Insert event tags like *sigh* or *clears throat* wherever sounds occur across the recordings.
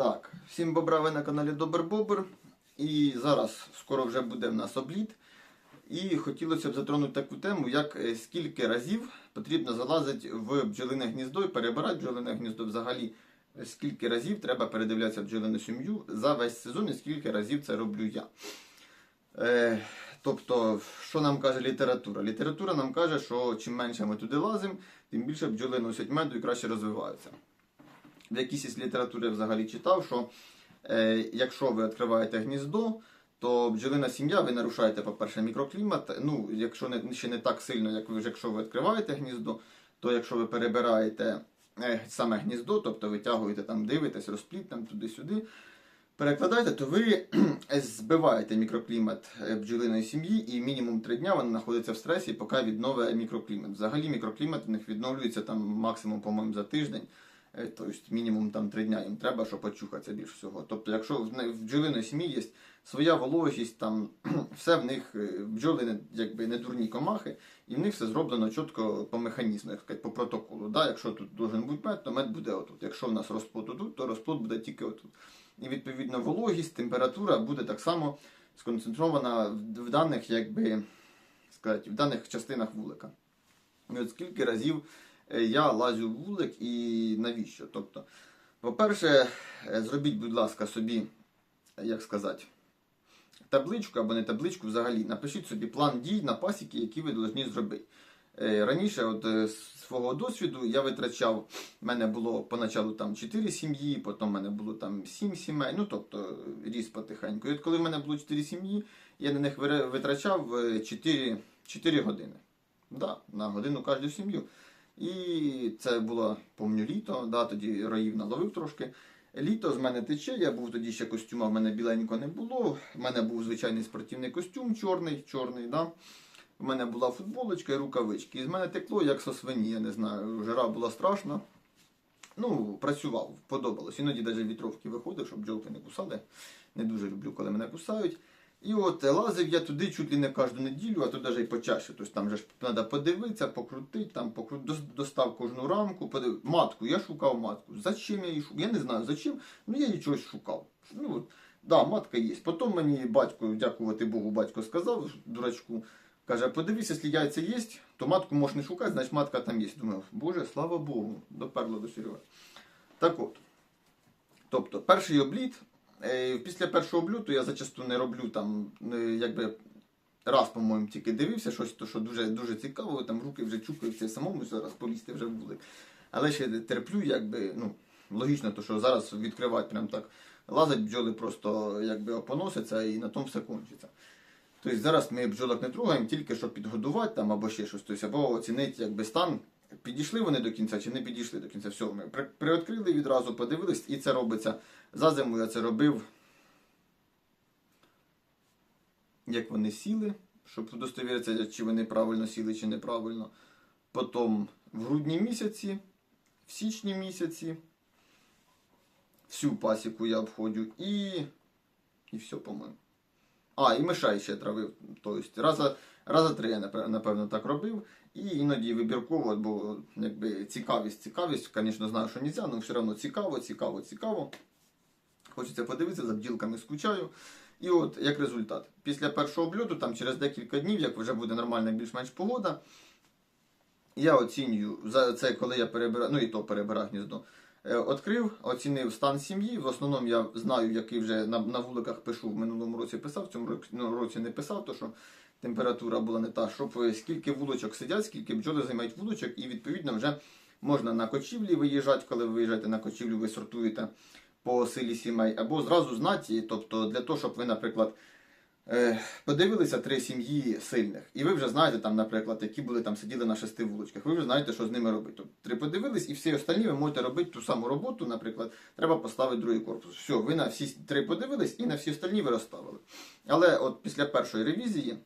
Так, всім бобра, ви на каналі Добр Бобр. І зараз скоро вже буде в нас обліт. І хотілося б затронути таку тему, як е, скільки разів потрібно залазити в бджолине гніздо і перебирати бджолине гніздо взагалі. е, Скільки разів треба передивлятися бджолину сім'ю за весь сезон і скільки разів це роблю я. Е, тобто, що нам каже література? Література нам каже, що чим менше ми туди лазимо, тим більше бджоли носять меду і краще розвиваються. В якійсь із літератури взагалі читав, що е, якщо ви відкриваєте гніздо, то бджолина сім'я, ви нарушаєте, по-перше, мікроклімат. Ну, якщо не, ще не так сильно, як ви якщо ви відкриваєте гніздо, то якщо ви перебираєте е, саме гніздо, тобто витягуєте там, дивитесь, розпліт там туди-сюди, перекладаєте, то ви *clears throat* збиваєте мікроклімат е, бджолиної сім'ї, і мінімум 3 дня вона знаходиться в стресі, поки відновить мікроклімат. Взагалі мікроклімат у них відновлюється там максимум, по-моєму, за тиждень. Е, Тобто мінімум там 3 дня їм треба, щоб очухатися більш всього. Тобто, якщо в бджолиної сім'ї є своя вологість, там *clears throat* все в них е, бджоли не, якби не дурні комахи, і в них все зроблено чітко по механізму, як сказати, по протоколу. Да? Якщо тут должен бути мед, то мед буде отут. Якщо в нас розплод тут, то розплод буде тільки отут. І відповідно вологість, температура буде так само сконцентрована в даних, якби сказати, в даних частинах вулика. І от скільки разів я лазю в вулик і навіщо? Тобто, по-перше, е, зробіть, будь ласка, собі, е, як сказати, табличку або не табличку взагалі. Напишіть собі план дій на пасіки, які ви повинні зробити. Е, Раніше, от е, з свого досвіду, я витрачав, в мене було поначалу там 4 сім'ї, потім в мене було там 7 сімей, ну тобто ріс потихеньку. І от коли в мене було 4 сім'ї, я на них витрачав е, 4, 4 години. Да, на годину кожну сім'ю. І це було, помню, літо, да, тоді роїв наловив трошки. Літо з мене тече, я був тоді ще костюма, в мене біленького не було. В мене був звичайний спортивний костюм, чорний, чорний, да. У мене була футболочка і рукавички. І з мене текло, як со свині, я не знаю, жара була страшна. Ну, працював, подобалось. Іноді навіть вітровки виходив, щоб бджолки не кусали. Не дуже люблю, коли мене кусають. І от лазив я туди чуть ли не кожну неділю, а то навіть і почаще. Тобто там же ж треба подивитися, покрутити, там покру... достав кожну рамку, подив... матку, я шукав матку. Зачем я її шукав? Я не знаю зачем, ну я її чогось шукав. Ну, от, да, матка є. Потім мені батько, дякувати Богу, батько сказав, дурачку, каже, подивися, якщо яйця є, то матку можеш не шукати, значить матка там є. Думаю, Боже, слава Богу, доперло до Сереги. Так от. Тобто, перший обліт. Е, Після першого облюту я зачасту не роблю там, е, якби раз, по-моєму, тільки дивився щось, то що дуже, дуже цікаво, там руки вже чукаються самому зараз полізти вже в вулик. Але ще терплю, якби, ну, логічно, то що зараз відкривати прям так. Лазать бджоли просто якби опоносяться і на тому все кончиться. Тобто зараз ми бджолок не трогаємо, тільки щоб підгодувати там або ще щось, тобто, або оцінити якби, стан, підійшли вони до кінця чи не підійшли до кінця. Все, ми при- приоткрили відразу, подивились, і це робиться. За зиму я це робив, як вони сіли, щоб удостовіритися, чи вони правильно сіли, чи неправильно. Потім в грудні місяці, в січні місяці, всю пасіку я обходжу і. І все, по-моєму. А, і мишай ще травив. Тобто, раза, раза три я напевно так робив. І іноді вибірково, бо якби цікавість, цікавість, звісно, знаю, що не можна, але все одно цікаво, цікаво, цікаво. Хочеться подивитися, за бджілками скучаю. І от як результат. Після першого обльоту, там через декілька днів, як вже буде нормальна більш-менш погода, я оцінюю за це, коли я перебираю, ну і то перебираю гніздо. Е, Открив, оцінив стан сім'ї. В основному я знаю, який вже на, на вуликах пишу. В минулому році писав, в цьому ну, році не писав, то що температура була не та, щоб е, скільки вулочок сидять, скільки бджоли займають вулочок, і відповідно вже можна на кочівлі виїжджати, коли ви виїжджаєте на кочівлю, ви сортуєте по силі сімей, або зразу знати, тобто для того, щоб ви, наприклад, е, подивилися три сім'ї сильних, і ви вже знаєте, там, наприклад, які були там сиділи на шести вулочках, ви вже знаєте, що з ними робити. Тобто три подивились, і всі остальні ви можете робити ту саму роботу, наприклад, треба поставити другий корпус. Все, ви на всі три подивились і на всі остальні ви розставили. Але от після першої ревізії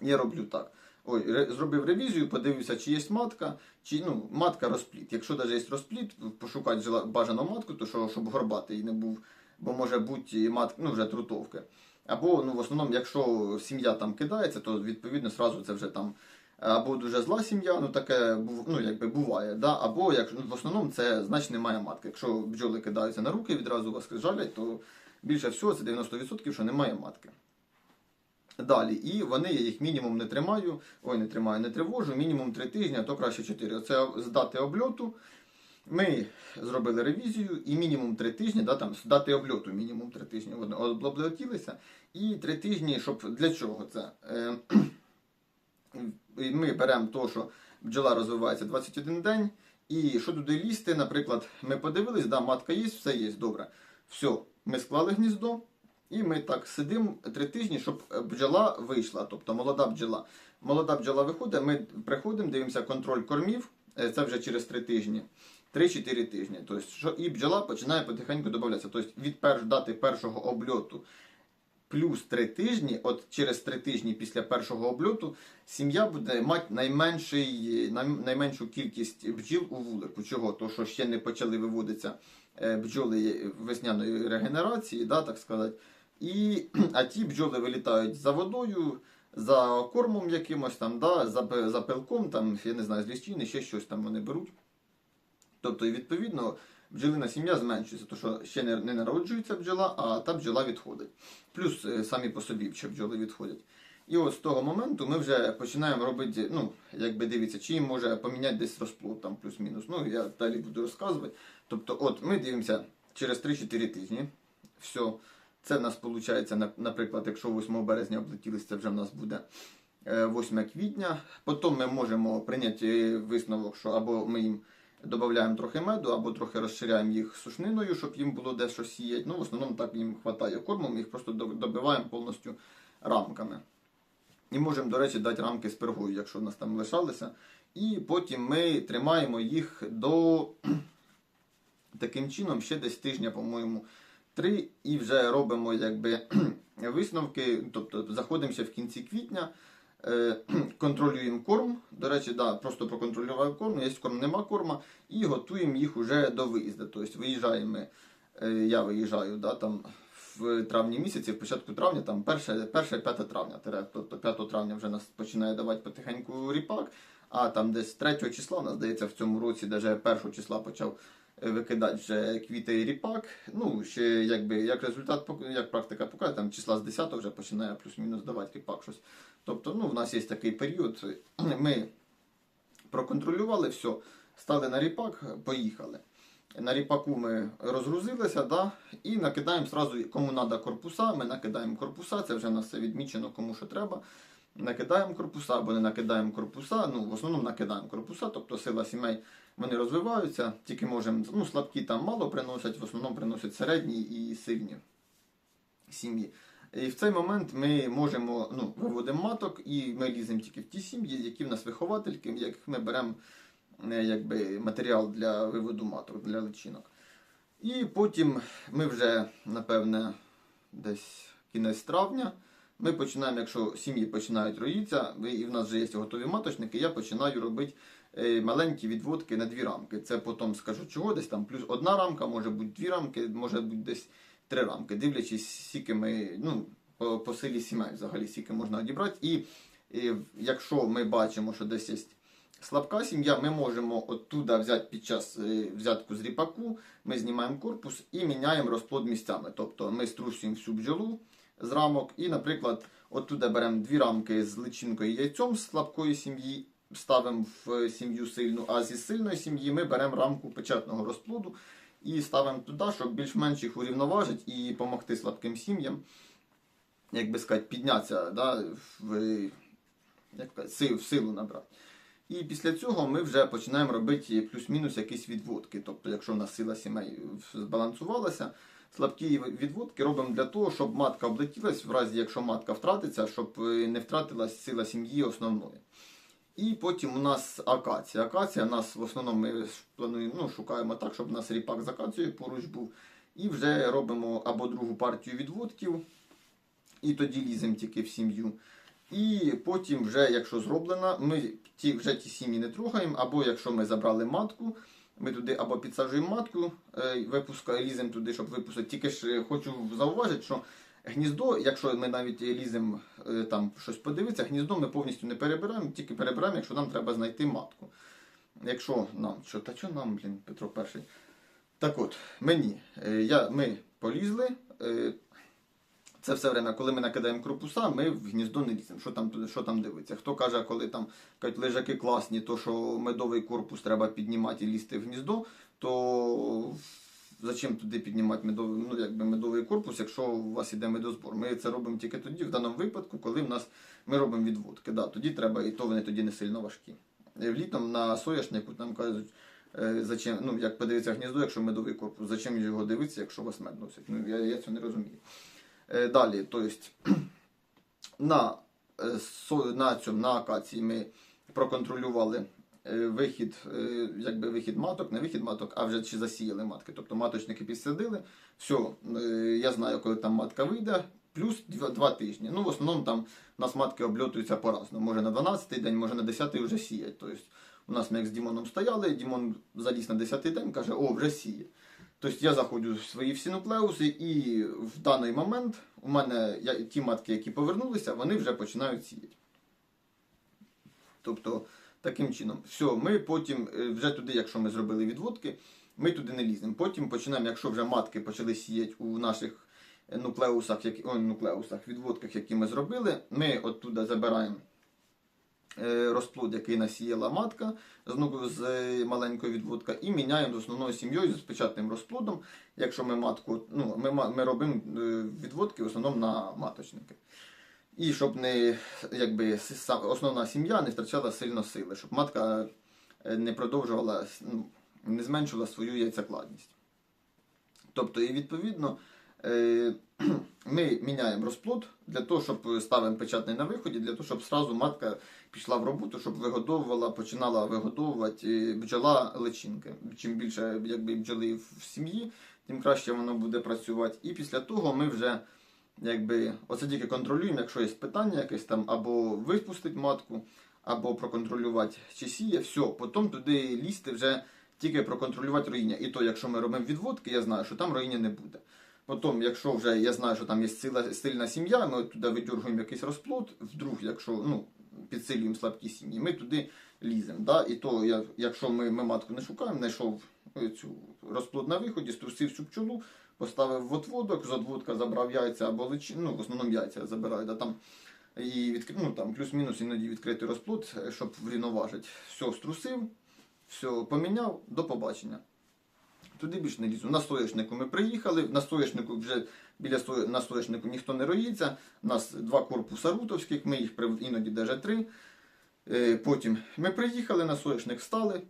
я роблю так. Ой, ре- зробив ревізію, подивився, чи є матка, чи ну, матка розпліт. Якщо навіть є розпліт, пошукати бажану матку, то що, щоб горбатий не був, бо може бути матка, ну вже трутовки. Або ну, в основному, якщо сім'я там кидається, то відповідно сразу це вже там або дуже зла сім'я, ну таке ну, якби буває, да? або як, ну, в основному це значить немає матки. Якщо бджоли кидаються на руки відразу вас жалять, то більше всього це 90%, що немає матки. Далі, і вони, я їх мінімум не тримаю, ой, не тримаю, не тривожу, мінімум 3 тижні, а то краще 4. Оце з дати обльоту. Ми зробили ревізію і мінімум 3 тижні, да, там, з дати обльоту мінімум 3 тижні облетілися. І 3 тижні, щоб для чого це? Е, ми беремо то, що бджола розвивається 21 день. І що туди лізти, наприклад, ми подивились, да, матка є, все є, добре. Все, ми склали гніздо, і ми так сидимо три тижні, щоб бджола вийшла, тобто молода бджола. Молода бджола виходить, ми приходимо, дивимося контроль кормів, е, це вже через три тижні. 3-4 тижні. Тобто, що і бджола починає потихеньку додатися. Тобто від перш, дати першого обльоту плюс 3 тижні, от через 3 тижні після першого обльоту, сім'я буде мати найменший, найменшу кількість бджіл у вулику. Чого? То, що ще не почали виводитися е, бджоли весняної регенерації, да, так сказати. І, *clears throat* а ті бджоли вилітають за водою, за кормом якимось там, да, за, за пилком, там, я не знаю, з ліщини, ще щось там вони беруть. Тобто, відповідно, бджолина сім'я зменшується, тому що ще не, не народжується бджола, а та бджола відходить. Плюс е, самі по собі бджоли відходять. І от з того моменту ми вже починаємо робити, ну, якби дивіться, чи може поміняти десь розплод, там плюс-мінус. Ну, я далі буду розказувати. Тобто, от ми дивимося через 3-4 тижні. Все. Це в нас виходить, наприклад, якщо 8 березня облетілись, це вже в нас буде е, 8 квітня. Потім ми можемо прийняти висновок, що або ми їм додаємо трохи меду, або трохи розширяємо їх сушниною, щоб їм було де що сіяти. Ну, в основному так їм вистачає корму, ми їх просто добиваємо повністю рамками. І можемо, до речі, дати рамки з пергою, якщо в нас там лишалися. І потім ми тримаємо їх до *clears throat* таким чином ще десь тижня, по-моєму, три, і вже робимо якби *clears throat* висновки. Тобто заходимося в кінці квітня, е, *clears throat* контролюємо корм. До речі, да, просто проконтролював корм, є корм, нема корма, і готуємо їх уже до виїзду. Тобто виїжджаємо, е, я виїжджаю да, там, в травні місяці, в початку травня, там 1-5 травня, тобто 5 травня вже нас починає давати потихеньку ріпак, а там десь 3 числа, у нас здається, в цьому році, навіть 1 числа почав викидати вже квіти і ріпак. Ну, ще якби як результат, як практика показує, там числа з 10 вже починає плюс-мінус давати ріпак щось. Тобто, ну, в нас є такий період. *clears throat* Ми проконтролювали все, стали на ріпак, поїхали. На ріпаку ми розгрузилися, да, і накидаємо сразу, кому треба корпуса, ми накидаємо корпуса, це вже у нас все відмічено, кому що треба. Накидаємо корпуса або не накидаємо корпуса. Ну, в основному накидаємо корпуса, тобто сила сімей вони розвиваються, тільки можемо, ну, слабкі там мало приносять, в основному приносять середні і сильні сім'ї. І в цей момент ми можемо ну, виводимо маток і ми ліземо тільки в ті сім'ї, які в нас виховательки, яких ми беремо е, якби, матеріал для виводу маток, для личинок. І потім ми вже, напевне, десь кінець травня. Ми починаємо, якщо сім'ї починають роїтися, і в нас вже є готові маточники, я починаю робити маленькі відводки на дві рамки. Це потім скажу чого, десь там плюс одна рамка, може бути дві рамки, може бути десь три рамки, дивлячись, скільки ми, ну, по, по силі сімей взагалі, скільки можна одібрати. І, і якщо ми бачимо, що десь є слабка сім'я, ми можемо оттуда взяти під час е, взятку з ріпаку, ми знімаємо корпус і міняємо розплод місцями. Тобто ми струсюємо всю бджолу з рамок і, наприклад, оттуда беремо дві рамки з личинкою і яйцем з слабкої сім'ї, ставимо в сім'ю сильну, а зі сильної сім'ї ми беремо рамку печатного розплоду і ставимо туди, щоб більш-менш їх урівноважити і допомогти слабким сім'ям, як би сказати, піднятися да, в, як сказати, в силу набрати. І після цього ми вже починаємо робити плюс-мінус якісь відводки. Тобто, якщо в нас сила сімей збалансувалася, слабкі відводки робимо для того, щоб матка облетілась, в разі якщо матка втратиться, щоб е, не втратилась сила сім'ї основної. І потім у нас акація. Акація нас в основному ми плануємо, ну, шукаємо так, щоб у нас ріпак з акацією поруч був. І вже робимо або другу партію відводків, і тоді ліземо тільки в сім'ю. І потім, вже, якщо зроблено, ми ті, вже ті сім'ї не трогаємо, або якщо ми забрали матку, ми туди або підсаджуємо матку, е, випускаємо, ліземо туди, щоб випустити. Тільки ж е, хочу зауважити, що Гніздо, якщо ми навіть ліземо е, там щось подивитися, гніздо ми повністю не перебираємо, тільки перебираємо, якщо нам треба знайти матку. Якщо нам, що, та що нам, блін, Петро перший. Так от, мені, е, я, ми полізли. е, Це все время, коли ми накидаємо корпуса, ми в гніздо не ліземо. Що там, що там дивиться? Хто каже, коли там кажуть, лежаки класні, то що медовий корпус треба піднімати і лізти в гніздо, то зачем туди піднімати медовий, ну, якби медовий корпус, якщо у вас іде медозбор? Ми це робимо тільки тоді, в даному випадку, коли в нас ми робимо відводки. Да, тоді треба, і то вони тоді не сильно важкі. Е, Літом на соняшнику там кажуть, е, зачем, ну, як подивитися гніздо, якщо медовий корпус, зачем його дивитися, якщо у вас мед носить? Ну, я, я цього не розумію. Е, Далі, то есть, *clears throat* на, на цьому, на акації ми проконтролювали вихід, е, якби вихід маток, не вихід маток, а вже чи засіяли матки. Тобто маточники підсадили. Все, е, я знаю, коли там матка вийде, плюс два, два тижні. Ну, в основному там у нас матки обльотуються по-разному. Може на 12-й день, може на 10-й вже сіять. Тобто, у нас ми як з Дімоном стояли, Дімон заліз на 10-й день, каже, о, вже сіє. Тобто я заходжу в свої всі нуклеуси, і в даний момент у мене я, ті матки, які повернулися, вони вже починають сіяти. Тобто, таким чином, все, ми потім е, вже туди, якщо ми зробили відводки, ми туди не ліземо. Потім починаємо, якщо вже матки почали сіяти у наших е, нуклеусах, які, ой, нуклеусах, відводках, які ми зробили, ми оттуда забираємо е, розплод, який насіяла матка з, ну, з маленької відводка, і міняємо з основною сім'єю з печатним розплодом. Якщо ми матку, ну, ми, ми робимо відводки в основному на маточники. І щоб не, якби, основна сім'я не втрачала сильно сили, щоб матка е, не продовжувала, ну, не зменшувала свою яйцекладність. Тобто, і відповідно, е, *clears throat* ми міняємо розплод для того, щоб ставимо печатний на виході, для того, щоб сразу матка пішла в роботу, щоб вигодовувала, починала вигодовувати бджола личинки. Чим більше якби, бджоли в сім'ї, тим краще воно буде працювати. І після того ми вже якби, оце тільки контролюємо, якщо є питання якесь там, або випустить матку, або проконтролювати, чи сіє, все, потім туди лізти вже тільки проконтролювати роїння. І то, якщо ми робимо відводки, я знаю, що там роїння не буде. Потім, якщо вже я знаю, що там є сила, сильна сім'я, ми туди видергуємо якийсь розплод, вдруг, якщо ну, підсилюємо слабкі сім'ї, ми туди ліземо. Да? І то, якщо ми, ми матку не шукаємо, знайшов е, цю розплод на виході, струсив цю пчолу, поставив в отводок, з отводка забрав яйця або личину, ну, в основному яйця забираю, да, там, і відкри... ну, там, плюс-мінус іноді відкритий розплод, е, щоб врівноважити. Все струсив, все поміняв, до побачення. Туди більше не лізу. На соєшнику ми приїхали. На соєшнику вже біля сої... на соєшнику ніхто не роїться. У нас два корпуса рутовських, ми їх іноді навіть три. Е, Потім ми приїхали на соєшник, встали,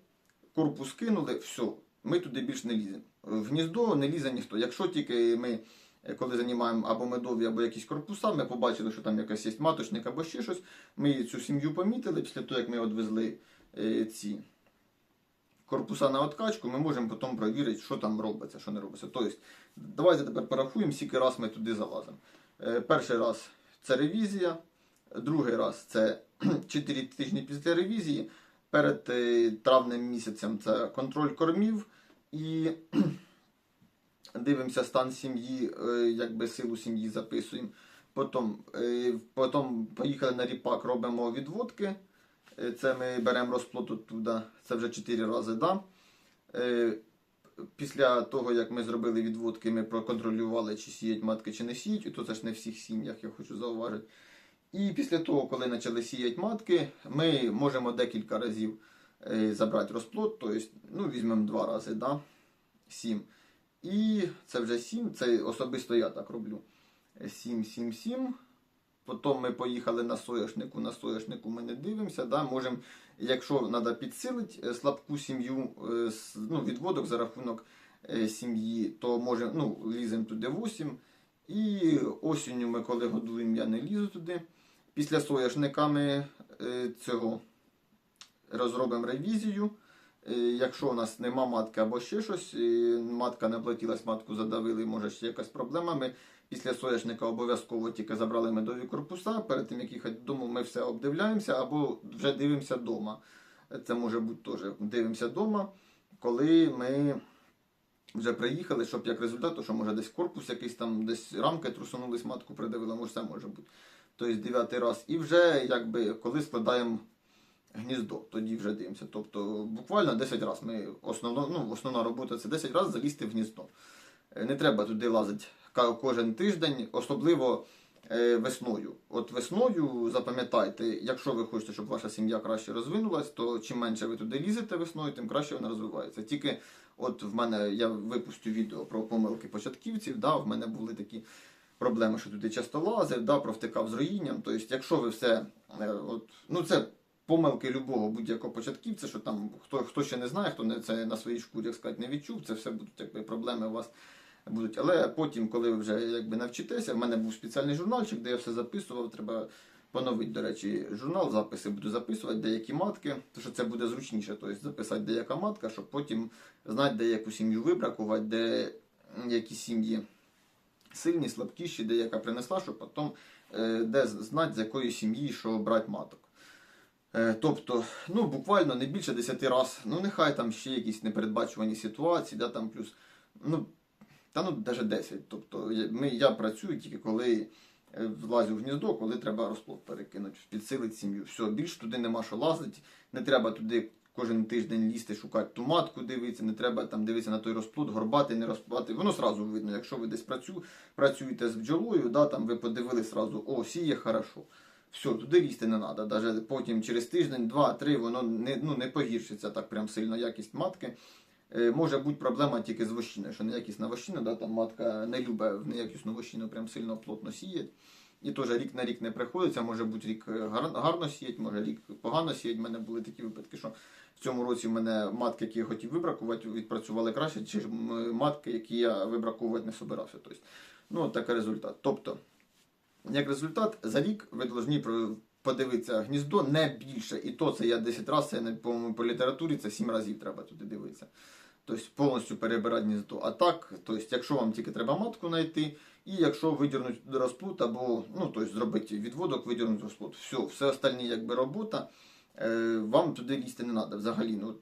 корпус кинули, все, ми туди більше не ліземо. В гніздо не лізе ніхто. Якщо тільки ми, е, коли займаємо або медові, або якісь корпуса, ми побачили, що там якась є маточник або ще щось, ми цю сім'ю помітили після того, як ми відвезли е, ці корпуса на откачку, ми можемо потім перевірити, що там робиться, що не робиться. Тобто, давайте тепер порахуємо, скільки раз ми туди залазимо. Е, Перший раз це ревізія, другий раз це *clears throat* 4 тижні після ревізії. Перед травнем місяцем це контроль кормів і *clears throat* дивимося стан сім'ї, е, якби силу сім'ї записуємо. Потім, е, потім поїхали на ріпак, робимо відводки. Е, Це ми беремо розплод оттуда, це вже 4 рази. Да? Після того, як ми зробили відводки, ми проконтролювали, чи сіють матки, чи не сіють, то це ж не в всіх сім'ях, я хочу зауважити. І після того, коли почали сіяти матки, ми можемо декілька разів забрати розплод, тобто, ну, візьмемо два рази, да? 7. І це вже 7, це особисто я так роблю. 7, 7, 7. Потім ми поїхали на соняшнику. На соняшнику ми не дивимося. Да? Можемо, якщо треба підсилити е, слабку сім'ю, е, ну, відводок за рахунок е, сім'ї, то можемо, ну, ліземо туди 8. І осінню ми, коли годуємо, я не лізу туди. Після соняшника ми е, цього розробимо ревізію. Е, Якщо у нас нема матки або ще щось, е, матка не оплатилась, матку задавили, може ще якась проблема. Ми після соняшника обов'язково тільки забрали медові корпуса. Перед тим як їхати додому, ми все обдивляємося або вже дивимося вдома. Це може бути теж дивимося вдома, коли ми вже приїхали, щоб як результат, що може десь корпус якийсь там, десь рамки трусонулись, матку придавила, може все може бути. Тобто дев'ятий раз. І вже якби коли складаємо гніздо, тоді вже дивимося. Тобто буквально 10 разів ми основно, ну, основна робота це 10 разів залізти в гніздо. Е, Не треба туди лазити кожен тиждень, особливо е, весною. От весною запам'ятайте, якщо ви хочете, щоб ваша сім'я краще розвинулась, то чим менше ви туди лізете весною, тим краще вона розвивається. Тільки от в мене я випустю відео про помилки початківців, да, в мене були такі проблеми, що туди часто лазив, да, провтикав з роїнням. Тобто, якщо ви все, е, от, ну це помилки любого будь-якого початківця, що там хто, хто ще не знає, хто це на своїй шкурі, як сказати, не відчув, це все будуть якби проблеми у вас будуть. Але потім, коли ви вже якби навчитеся, в мене був спеціальний журнальчик, де я все записував. Треба поновити, до речі, журнал, записи буду записувати, деякі матки, тому що це буде зручніше, тобто записати деяка матка, щоб потім знати, де яку сім'ю вибракувати, де які сім'ї сильні, слабкіші, де яка принесла, щоб потім е, де знати, з якої сім'ї що брати маток. Е, Тобто, ну буквально не більше 10 разів, ну нехай там ще якісь непередбачувані ситуації, да, там плюс, ну, та ну навіть 10. Тобто ми, я працюю тільки коли е, влазю в гніздо, коли треба розплод перекинути, підсилити сім'ю. Все, більш туди нема що лазити, не треба туди кожен тиждень лізти, шукати ту матку, дивитися, не треба там дивитися на той розплод, горбати, не розплати. Воно сразу видно, якщо ви десь працю, працюєте з бджолою, да, там ви подивились сразу, о, сіє хорошо. Все, туди лізти не треба. Даже потім через тиждень, два-три, воно не, ну, не погіршиться так прям сильно якість матки. Е, може бути проблема тільки з вощиною, що неякісна вощина, да, там матка не любить в неякісну вощину прям сильно плотно сіяти. І теж рік на рік не приходиться, може бути рік е, гарно сіять, може рік погано сіять. У мене були такі випадки, що в цьому році в мене матки, які я хотів вибракувати, відпрацювали краще, ніж матки, які я вибраковувати не собирався. Тобто, ну, от такий результат. Тобто, як результат, за рік ви повинні подивитися гніздо не більше. І то це я 10 разів, це, по-моєму, по літературі це 7 разів треба туди дивитися. Тобто повністю перебирати гніздо. А так, тобто, якщо вам тільки треба матку знайти, і якщо видірнуть розплут або ну, тобто, зробити відводок, видірнути розплут. Все, все остальні якби робота, е, вам туди лізти не треба взагалі. Ну,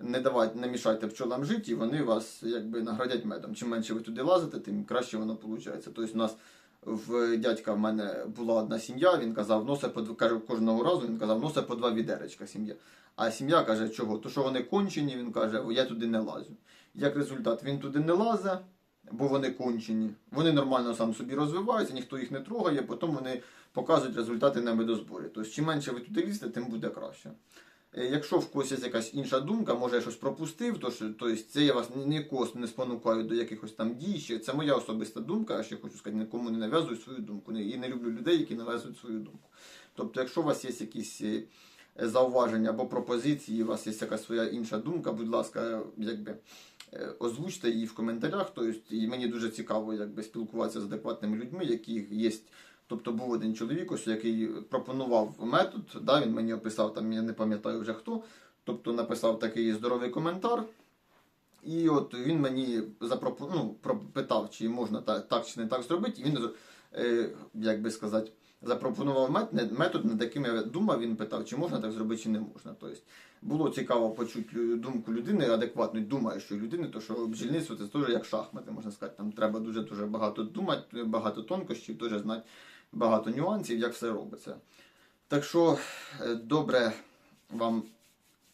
не давайте, не мішайте пчолам жити, і вони вас якби наградять медом. Чим менше ви туди лазите, тим краще воно виходить. Тобто у нас в дядька в мене була одна сім'я, він казав, носе по каже, кожного разу він казав, носе по два відеречка сім'я. А сім'я каже, чого? То що вони кончені, він каже, «О, я туди не лазю. Як результат, він туди не лазить, бо вони кончені. Вони нормально сам собі розвиваються, ніхто їх не трогає, потім вони показують результати на медозборі. Тобто, чим менше ви туди лізете, тим буде краще. Е, Якщо в когось є якась інша думка, може я щось пропустив, то що, тобто це я вас нікого не спонукаю до якихось там дій. Ще це моя особиста думка. Я ще хочу сказати, нікому не нав'язую свою думку. Не- І не люблю людей, які нав'язують свою думку. Тобто, якщо у вас є якісь е, зауваження або пропозиції, у вас є якась своя інша думка, будь ласка, якби. е, Озвучте її в коментарях, тобто, і мені дуже цікаво якби, спілкуватися з адекватними людьми, які є. Тобто був один чоловік, ось, який пропонував метод, да, він мені описав, там я не пам'ятаю вже хто. Тобто написав такий здоровий коментар. І от він мені запропо... ну, пропитав, чи можна так, так чи не так зробити. І він, е, як би сказати, запропонував метод, над яким я думав, він питав, чи можна так зробити, чи не можна. Тобто, було цікаво почути думку людини, адекватно думаю, що людини, то що бджільництво це теж як шахмати, можна сказати. Там треба дуже дуже багато думати, багато тонкощів, теж знати багато нюансів, як все робиться. Так що е, добре вам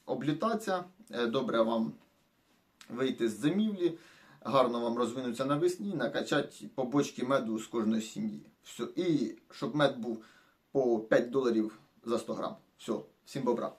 облітатися, е, добре вам вийти з зимівлі, гарно вам розвинутися навесні, накачати побочки меду з кожної сім'ї. Все. І щоб мед був по 5 доларів за 100 грам. Все, всім бобра.